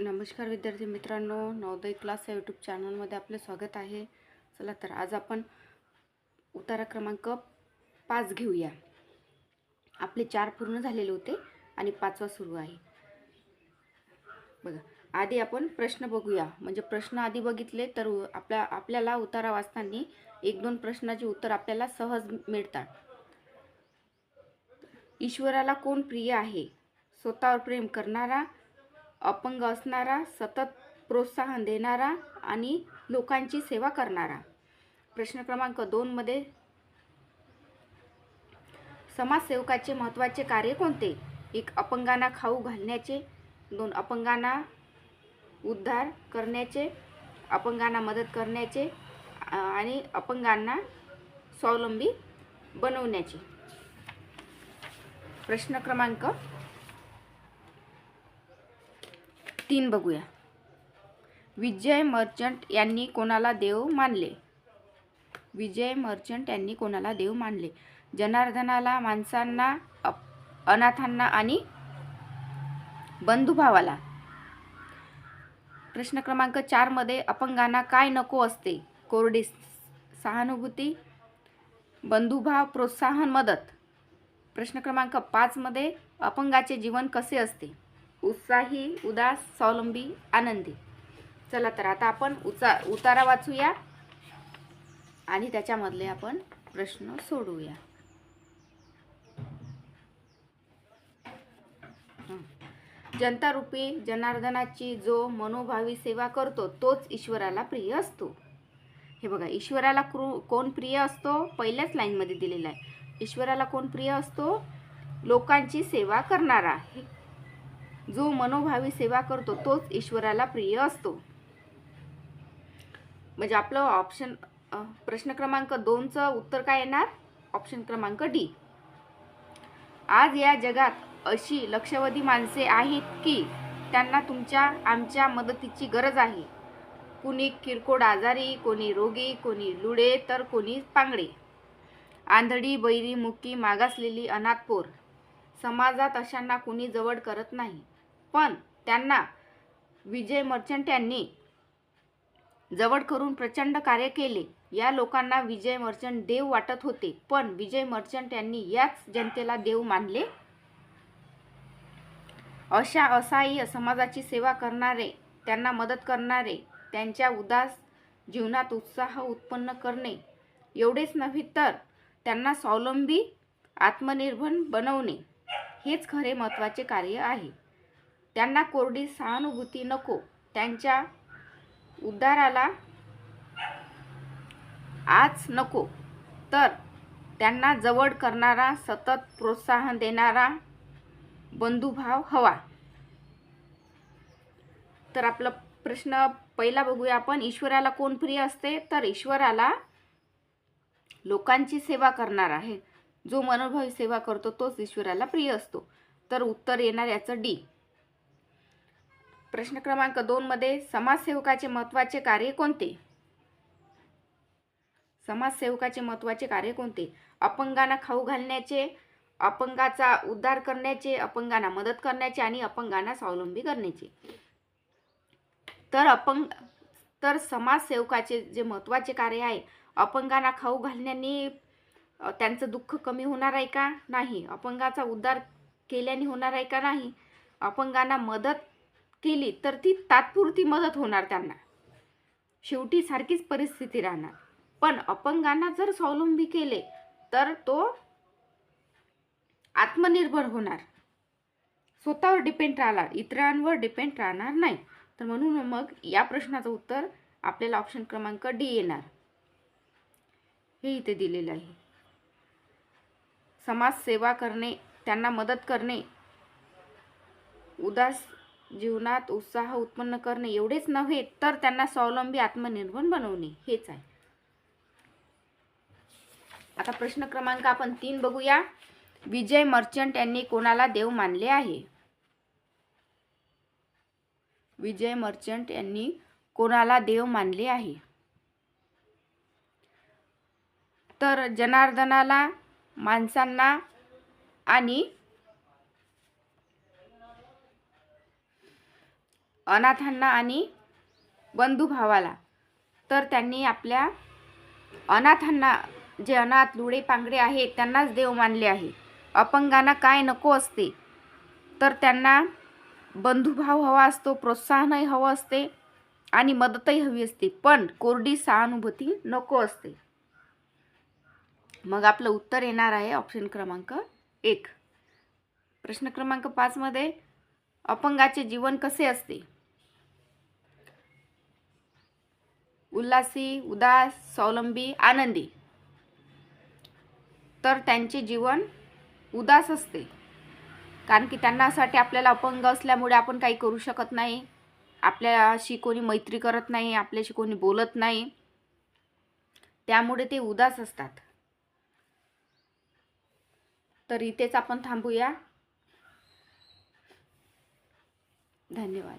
नमस्कार विद्यार्थी मित्रांनो नवोदय क्लास या यूट्यूब चॅनलमध्ये आपले स्वागत आहे. चला तर आज आपण उतारा क्रमांक पाच घेऊया. आपले चार पूर्ण झालेले होते आणि पाचवा सुरू आहे. बघा आधी आपण प्रश्न बघूया. म्हणजे प्रश्न आधी बघितले तर आपल्या आपल्याला उतारा वाचताना एक दोन प्रश्नाचे उत्तर आपल्याला सहज मिळतात. ईश्वराला कोण प्रिय आहे? स्वतःवर प्रेम करणारा अपंग असणारा सतत प्रोत्साहन देणारा आणि लोकांची सेवा करणारा. प्रश्न क्रमांक दोनमध्ये समाजसेवकाचे महत्त्वाचे कार्य कोणते? एक अपंगांना खाऊ घालण्याचे. दोन अपंगांना उद्धार करण्याचे. अपंगांना मदत करण्याचे. आणि अपंगांना स्वावलंबी बनवण्याचे. प्रश्न क्रमांक तीन बघूया. विजय मर्चंट यांनी कोणाला देव मानले? विजय मर्चंट यांनी कोणाला देव मानले? जनार्दनाला माणसांना अप- अनाथांना आणि बंधुभावाला? प्रश्न क्रमांक चारमध्ये अपंगांना काय नको असते? कोरडी सहानुभूती बंधुभाव प्रोत्साहन मदत? प्रश्न क्रमांक पाचमध्ये अपंगाचे जीवन कसे असते? उत्साही उदास स्वावलंबी आनंदी. चला तर आता आपण उचा उतारा वाचूया आणि त्याच्यामधले आपण प्रश्न सोडवूया. जनतारूपी जनार्दनाची जो मनोभावी सेवा करतो तोच ईश्वराला प्रिय असतो. हे बघा ईश्वराला क्रू कोण प्रिय असतो? पहिल्याच लाईनमध्ये दिलेला आहे. ईश्वराला कोण प्रिय असतो? लोकांची सेवा करणारा. हे जो मनोभावी सेवा करतो तोच ईश्वराला प्रिय असतो. म्हणजे आपलं ऑप्शन प्रश्न क्रमांक दोनचं उत्तर काय येणार? ऑप्शन क्रमांक डी आज या जगात अशी लक्षवधी माणसे आहेत की त्यांना तुमच्या आमच्या मदतीची गरज आहे. कुणी किरकोळ आजारी कोणी रोगी कोणी लुडे तर कोणी पांगडे. आंधळी बैरी मुकी मागासलेली अनाथपोर. समाजात अशांना कुणी जवळ करत नाही. पण त्यांना विजय मर्चंट यांनी जवळ करून प्रचंड कार्य केले. या लोकांना विजय मर्चंट देव वाटत होते पण विजय मर्चंट यांनी याच जनतेला देव मानले. अशा असहाय्य समाजाची सेवा करणारे त्यांना मदत करणारे त्यांच्या उदास जीवनात उत्साह उत्पन्न करणे एवढेच नव्हे तर त्यांना स्वावलंबी आत्मनिर्भर बनवणे हेच खरे महत्त्वाचे कार्य आहे. त्यांना कोरडी सहानुभूती नको. त्यांच्या उद्धाराला आज नको. तर त्यांना जवळ करणारा सतत प्रोत्साहन देणारा बंधुभाव हवा. तर आपला प्रश्न पहिला बघूया आपण ईश्वराला कोण प्रिय असते? तर ईश्वराला लोकांची सेवा करणार आहे. जो मनोभावी सेवा करतो तोच ईश्वराला प्रिय असतो. तर उत्तर येणार याचं डी. प्रश्न क्रमांक दोनमध्ये समाजसेवकाचे महत्त्वाचे कार्य कोणते? समाजसेवकाचे महत्त्वाचे कार्य कोणते? अपंगांना खाऊ घालण्याचे अपंगाचा उद्धार करण्याचे अपंगांना मदत करण्याचे आणि अपंगांना स्वावलंबी करण्याचे. तर अपंग तर समाजसेवकाचे जे महत्त्वाचे कार्य आहे अपंगांना खाऊ घालण्याने त्यांचं दुःख कमी होणार आहे का? नाही. अपंगाचा उद्धार केल्याने होणार आहे का? नाही. अपंगांना मदत केली तर ती तात्पुरती मदत होणार त्यांना. शेवटी सारखीच परिस्थिती राहणार. पण अपंगांना जर स्वावलंबी केले तर तो आत्मनिर्भर होणार. स्वतःवर डिपेंड राहणार इतरांवर डिपेंड राहणार नाही. तर म्हणून मग या प्रश्नाचं उत्तर आपल्याला ऑप्शन क्रमांक डी येणार. हे इथे दिलेलं आहे. समाजसेवा करणे त्यांना मदत करणे उदास जीवनात उत्साह उत्पन्न करणे एवढेच नव्हे तर त्यांना स्वावलंबी आत्मनिर्भर बनवणे हेच आहे. आता प्रश्न क्रमांक आपण तीन बघूया. विजय मर्चंट यांनी कोणाला देव मानले आहे? विजय मर्चंट यांनी कोणाला देव मानले आहे? तर जनार्दनाला माणसांना आणि अनाथांना आणि बंधुभावाला. तर त्यांनी आपल्या अनाथांना जे अनाथ लुळे पांगडे आहेत त्यांनाच देव मानले आहे. अपंगांना काय नको असते तर त्यांना बंधुभाव हवा असतो प्रोत्साहनही हवं असते आणि मदतही हवी असते पण कोरडी सहानुभूती नको असते. मग आपलं उत्तर येणार आहे ऑप्शन क्रमांक एक. प्रश्न क्रमांक पाचमध्ये अपंगाचे जीवन कसे असते? उल्हासी उदास स्वावलंबी आनंदी. तर त्यांचे जीवन उदास असते. कारण की त्यांना असं वाटते आपल्याला अपंग असल्यामुळे आपण काही करू शकत नाही. आपल्याशी कोणी मैत्री करत नाही आपल्याशी कोणी बोलत नाही. त्यामुळे ते उदास असतात. तर इथेच आपण थांबूया. धन्यवाद.